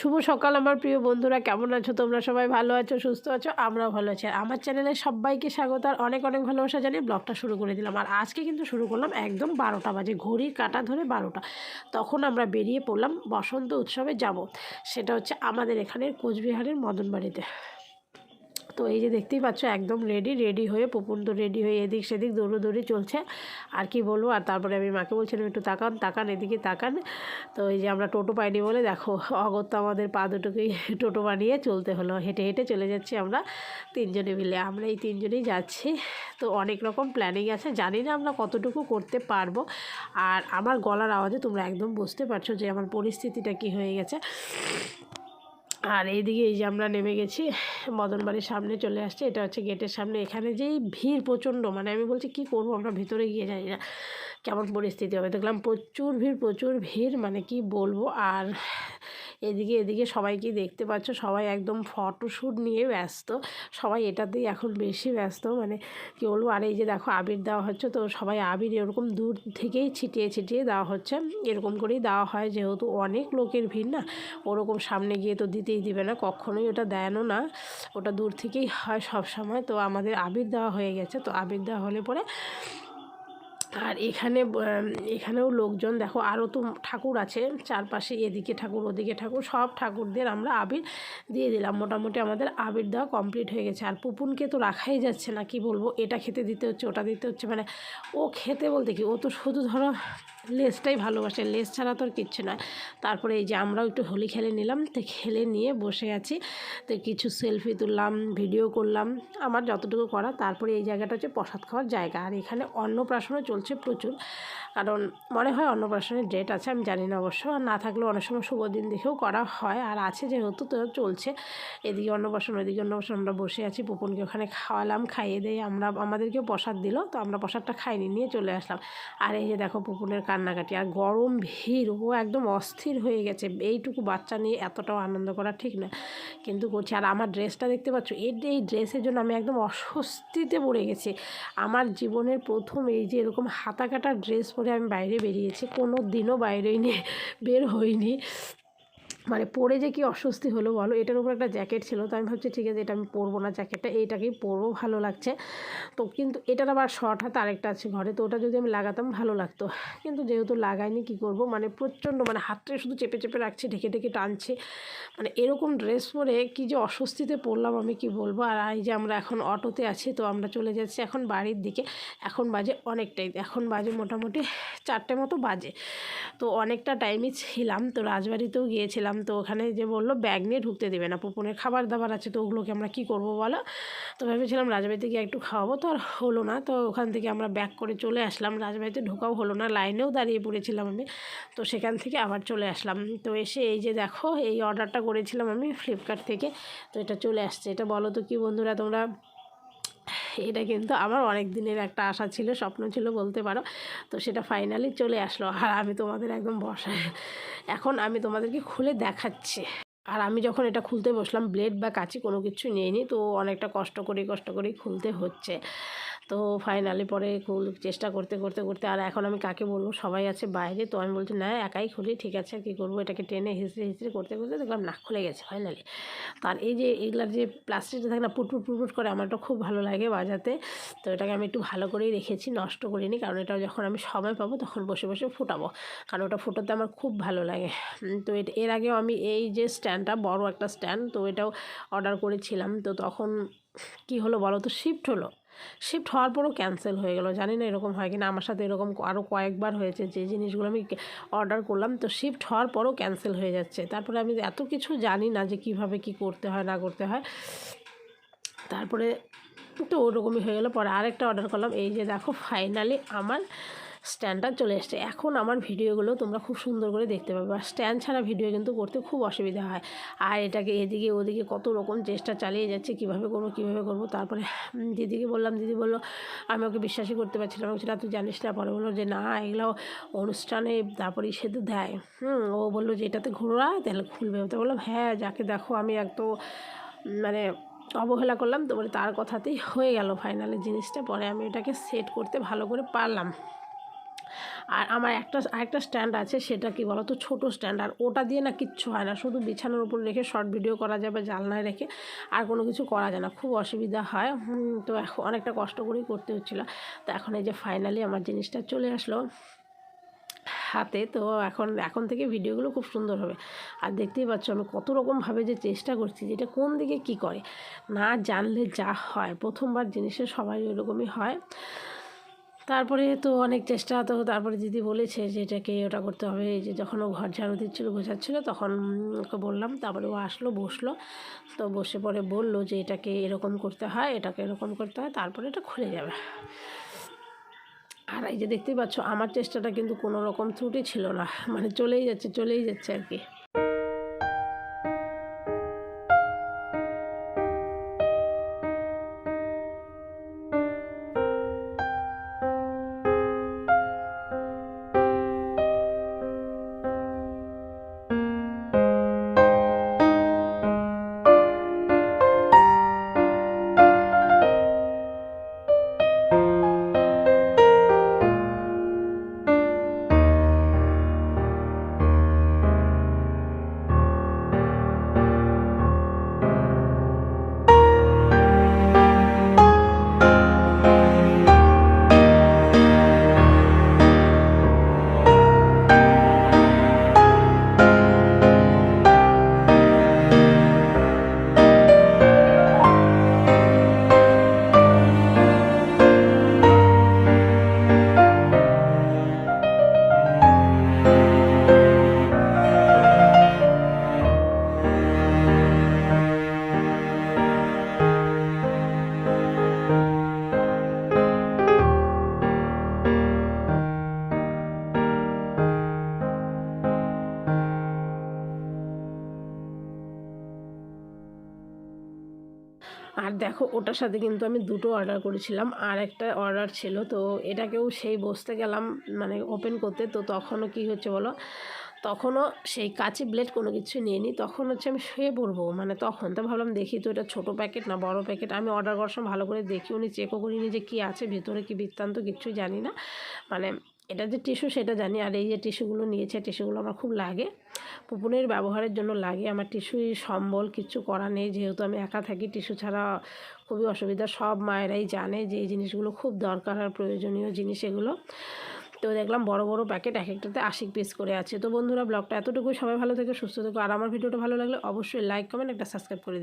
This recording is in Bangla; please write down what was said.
শুভ সকাল আমার প্রিয় বন্ধুরা, কেমন আছো তোমরা? সবাই ভালো আছো, সুস্থ আছো? আমরাও ভালো আছি। আর আমার চ্যানেলে সবাইকে স্বাগত, আর অনেক অনেক ভালোবাসা জানিয়ে ব্লগটা শুরু করে দিলাম। আর আজকে কিন্তু শুরু করলাম একদম বারোটা বাজে, ঘড়ির কাটা ধরে বারোটা। তখন আমরা বেরিয়ে পড়লাম বসন্ত উৎসবে যাব। সেটা হচ্ছে আমাদের এখানের কোচবিহারের মদন বাড়িতে তো এই যে দেখতেই পাচ্ছ, একদম রেডি রেডি হয়ে পুপুন তো রেডি হয়ে এদিক সেদিক দৌড়োদৌড়ি চলছে। আর কি বলব, আর তারপরে আমি মাকে বলছিলাম, একটু তাকান তাকান, এদিকে তাকান। তো এই যে আমরা টোটো পাইনি বলে, দেখো, অগত্যা আমাদের পা দুটোকেই টোটো বানিয়ে চলতে হলো। হেঁটে হেঁটে চলে যাচ্ছি আমরা তিনজনে মিলে। আমরা এই তিনজনেই যাচ্ছি। তো অনেক রকম প্ল্যানিং আছে। জানি না আমরা কতটুকু করতে পারব। আর আমার গলার আওয়াজে তোমরা একদম বুঝতে পারছ যে আমার পরিস্থিতিটা কি হয়ে গেছে। আর এইদিকে এই যে আমরা নেমে গেছি, মদন বাড়ির সামনে চলে আসছে, এটা হচ্ছে গেটের সামনে। এখানে যেই ভিড় প্রচণ্ড মানে আমি বলছি কি করব, আমরা ভিতরে গিয়ে যাই না কেমন পরিস্থিতি হবে। দেখলাম প্রচুর ভিড় প্রচুর ভিড় মানে কি বলব? আর এদিকে এদিকে সবাইকে দেখতে পাচ্ছ। সবাই একদম ফটোশ্যুট নিয়ে ব্যস্ত। সবাই এটাতেই এখন বেশি ব্যস্ত। মানে কী বলব? আর এই যে দেখো, আবির দেওয়া হচ্ছে। তো সবাই আবির এরকম দূর থেকেই ছিটিয়ে ছিটিয়ে দেওয়া হচ্ছে। এরকম করেই দেওয়া হয়। যেহেতু অনেক লোকের ভিড় না, ওরকম সামনে গিয়ে তো দিতেই দিবে না। কখনোই ওটা দেয়ও না। ওটা দূর থেকেই হয় সব সময় তো আমাদের আবির দেওয়া হয়ে গেছে। তো আবির দেওয়া হলে পরে আর এখানে এখানেও লোকজন, দেখো আরও তো ঠাকুর আছে, চারপাশে এদিকে ঠাকুর, ওদিকে ঠাকুর, সব ঠাকুরদের আমরা আবির দিয়ে দিলাম। মোটামুটি আমাদের আবির দেওয়া কমপ্লিট হয়ে গেছে। আর পুপুনকে তো রাখাই যাচ্ছে না, কি বলব? এটা খেতে দিতে হচ্ছে, ওটা দিতে হচ্ছে মানে ও খেতে বলতে কি, ও তো শুধু ধরো লেসটাই ভালোবাসে লেস ছাড়া তো আর কিচ্ছু নয়। তারপরে এই যে আমরাও একটু হোলি খেলে নিলাম, তো খেলে নিয়ে বসে আছি। তো কিছু সেলফি তুললাম ভিডিও করলাম, আমার যতটুকু করা তারপরে এই জায়গাটা হচ্ছে প্রসাদ খাওয়ার জায়গা। আর এখানে অন্নপ্রাশনও চলছে। প্রচুর কারণ মনে হয় অন্নপ্রাশনের ডেট আছে, আমি জানি না অবশ্য। আর না থাকলেও অনেক সময় শুভ দিন দেখেও করা হয়। আর আছে যেহেতু, তো চলছে। এদিকে অন্নপ্রাশন ওইদিকে অন্নপ্রাশন আমরা বসে আছি পুপনকে ওখানে খাওয়ালাম, খাইয়ে দিয়ে আমরা, আমাদেরকেও প্রসাদ দিল। তো আমরা প্রসাদটা খাইনি, নিয়ে চলে আসলাম। আর এই যে দেখো পুপুনের কান্নাকাটি, আর গরম ভিড়, ও একদম অস্থির হয়ে গেছে। এইটুকু বাচ্চা নিয়ে এতটাও আনন্দ করা ঠিক না। কিন্তু করছি, আর আমার ড্রেসটা দেখতে পাচ্ছ? এই এই ড্রেসের জন্য আমি একদম অস্বস্তিতে পড়ে গেছি। আমার জীবনের প্রথম এই যে এরকম হাতা কাটা ড্রেস পরে আমি বাইরে বেরিয়েছি। কোনো দিনও বাইরে নিয়ে বের হইনি। মানে পরে যে কি অস্বস্তি হলো বলো, এটার উপর একটা জ্যাকেট ছিল, তো আমি ভাবছি ঠিক আছে, এটা আমি পরবো না জ্যাকেটটা, এইটাকেই পরবো, ভালো লাগছে। তো কিন্তু এটার আবার শর্ট হাত আরেকটা আছে ঘরে, তো ওটা যদি আমি লাগাতাম ভালো লাগতো। কিন্তু যেহেতু লাগাইনি, কি করব? মানে প্রচণ্ড মানে হাতটা শুধু চেপে চেপে রাখছি, ঢেকে ঢেকে টানছি। মানে এরকম ড্রেস পরে কি যে অস্বস্তিতে পড়লাম আমি কি বলব? আর এই যে আমরা এখন অটোতে আছি, তো আমরা চলে যাচ্ছি এখন বাড়ির দিকে। এখন বাজে অনেকটাই, এখন বাজে মোটামুটি চারটে মতো বাজে। তো অনেকটা টাইমই ছিলাম, তো রাজবাড়িতেও গিয়েছিলাম, তো ওখানে যে বলল, ব্যাগ নিয়ে ঢুকতে দেবে না পুপনের খাবার দাবার আছে, তো ওগুলোকে আমরা কী করব বলো? তো ভেবেছিলাম রাজবাড়িতে গিয়ে একটু খাওয়াবো, তো আর হলো না, তো ওখান থেকে আমরা ব্যাক করে চলে আসলাম। রাজবাড়িতে ঢোকাও হলো না, লাইনেও দাঁড়িয়ে পড়েছিলাম আমি, তো সেখান থেকে আবার চলে আসলাম। তো এসে এই যে দেখো, এই অর্ডারটা করেছিলাম আমি ফ্লিপকার্ট থেকে, তো এটা চলে আসছে। এটা বলো তো কি বন্ধুরা তোমরা? এটা কিন্তু আমার অনেক দিনের একটা আশা ছিল, স্বপ্ন ছিল বলতে পারো। তো সেটা ফাইনালি চলে আসলো আর আমি তোমাদের একদম বসায় এখন আমি তোমাদেরকে খুলে দেখাচ্ছি। আর আমি যখন এটা খুলতে বসলাম ব্লেড বা কাঁচি কোনো কিছু নিইনি, তো অনেকটা কষ্ট করে কষ্ট করে খুলতে হচ্ছে। তো ফাইনালি পরে খুল চেষ্টা করতে করতে করতে আর এখন আমি কাকে বলব? সবাই আছে বাইরে, তো আমি বলছি, না, একাই খুলি, ঠিক আছে, কী করব? এটাকে টেনে হিসড়ে হিসড়ে করতে করতে দেখলাম না, খুলে গেছে ফাইনালি তার এই যে এগুলার যে প্লাস্টিকটা থাকে না পুটপুট পুটপুট করে আমার এটা খুব ভালো লাগে বাজাতে। তো এটাকে আমি একটু ভালো করেই রেখেছি, নষ্ট করিনি, কারণ এটা যখন আমি সময় পাবো তখন বসে বসে ফুটাবো। কারণ ওটা ফুটোতে আমার খুব ভালো লাগে। তো এর আগেও আমি এই যে স্ট্যান্ডটা বড় একটা স্ট্যান্ড তো এটাও অর্ডার করেছিলাম। তো তখন কি হলো বলো তো শিফট হলো। শিফট হওয়ার পরও ক্যান্সেল হয়ে গেল। জানি না এরকম হয় কিনা। আমার সাথে এরকম আরও কয়েকবার হয়েছে যে জিনিসগুলো আমি অর্ডার করলাম। তো শিফট হওয়ার পরও ক্যান্সেল হয়ে যাচ্ছে। তারপরে আমি এত কিছু জানি না যে কীভাবে কি করতে হয়, না করতে হয়। তারপরে তো ওরকমই হয়ে গেলো। পরে আরেকটা অর্ডার করলাম। এই যে দেখো ফাইনালি আমার স্ট্যান্ডটা চলে এসছে। এখন আমার ভিডিওগুলো তোমরা খুব সুন্দর করে দেখতে পাবে। আর স্ট্যান্ড ছাড়া ভিডিও কিন্তু করতে খুব অসুবিধা হয়। আর এটাকে এদিকে ওদিকে কত রকম চেষ্টা চালিয়ে যাচ্ছে, কীভাবে করব, কীভাবে করব, তারপরে দিদিকে বললাম, দিদি বলল, আমি ওকে বিশ্বাসই করতে পারছিলাম আমি তুই জানিস না? পরে বলল যে, না, এগুলো অনুষ্ঠানে তারপরে সেতু দেয়। হুম, ও বলল যে, এটাতে ঘোরা তাহলে খুলবে। তো বললাম হ্যাঁ যাকে দেখো, আমি এত মানে অবহেলা করলাম। তো বলে, তার কথাতেই হয়ে গেল ফাইনালি জিনিসটা। পরে আমি এটাকে সেট করতে ভালো করে পারলাম। আর আমার একটা, আরেকটা স্ট্যান্ড আছে, সেটা কি বলো তো ছোটো স্ট্যান্ড আর ওটা দিয়ে না কিচ্ছু হয় না, শুধু বিছানার উপর রেখে শর্ট ভিডিও করা যাবে জানলায় রেখে, আর কোনো কিছু করা যায় না, খুব অসুবিধা হয়। তো এখন অনেকটা কষ্ট করেই করতে হচ্ছিল। তো এখন এই যে ফাইনালি আমার জিনিসটা চলে আসলো হাতে, তো এখন এখন থেকে ভিডিওগুলো খুব সুন্দর হবে। আর দেখতেই পাচ্ছ আমি কত রকমভাবে যে চেষ্টা করছি যে এটা কোন দিকে কি করে, না জানলে যা হয়, প্রথমবার জিনিসের সবাই ওরকমই হয়। তারপরে তো অনেক চেষ্টা, তো তারপরে দিদি বলেছে যে এটাকে ওটা করতে হবে। এই যে যখন ও ঘর ঝাড়ু দিচ্ছিল, গোছাচ্ছিলো, তখন ওকে বললাম। তারপরে ও আসলো, বসল। তো বসে পরে বলল যে এটাকে এরকম করতে হয়, এটাকে এরকম করতে হয়, তারপরে এটা খুলে যাবে। আর এই যে দেখতেই পাচ্ছ, আমার চেষ্টাটা কিন্তু কোনো রকম ত্রুটি ছিল না। মানে চলেই যাচ্ছে চলেই যাচ্ছে আর কি। আর দেখো, ওটার সাথে কিন্তু আমি দুটো অর্ডার করেছিলাম। আর একটা অর্ডার ছিল, তো এটাকেও সেই বসতে গেলাম মানে ওপেন করতে। তো তখনও কি হচ্ছে বলো? তখনও সেই কাঁচি ব্লেড কোনো কিছু নিয়ে নিই তখন হচ্ছে আমি শুয়ে পড়ব মানে তখন। তো ভাবলাম দেখি তো এটা ছোটো প্যাকেট না বড় প্যাকেট আমি অর্ডার করার সময় ভালো করে দেখি উনি চেকও করিনি যে কী আছে, ভেতরে কি বৃত্তান্ত কিচ্ছুই জানি না। মানে এটা যে টিস্যু সেটা জানি। আর এই যে টিস্যুগুলো নিয়েছে টিস্যুগুলো আমার খুব লাগে। পুপুনের ব্যবহারের জন্য লাগে। আমার টিস্যুই সম্বল কিচ্ছু করা নেই। যেহেতু আমি একা থাকি টিস্যু ছাড়া খুবই অসুবিধা। সব মায়েরাই জানে যে এই জিনিসগুলো খুব দরকার আর প্রয়োজনীয় জিনিস এগুলো। তো দেখলাম বড় বড় প্যাকেট এক একটাতে আশি পিস করে আছে। তো বন্ধুরা ব্লগটা এতটুকুই। সবাই ভালো থেকে, সুস্থ থেকো। আর আমার ভিডিওটা ভালো লাগলে অবশ্যই লাইক কমেন্ট একটা সাবস্ক্রাইব করে দিও।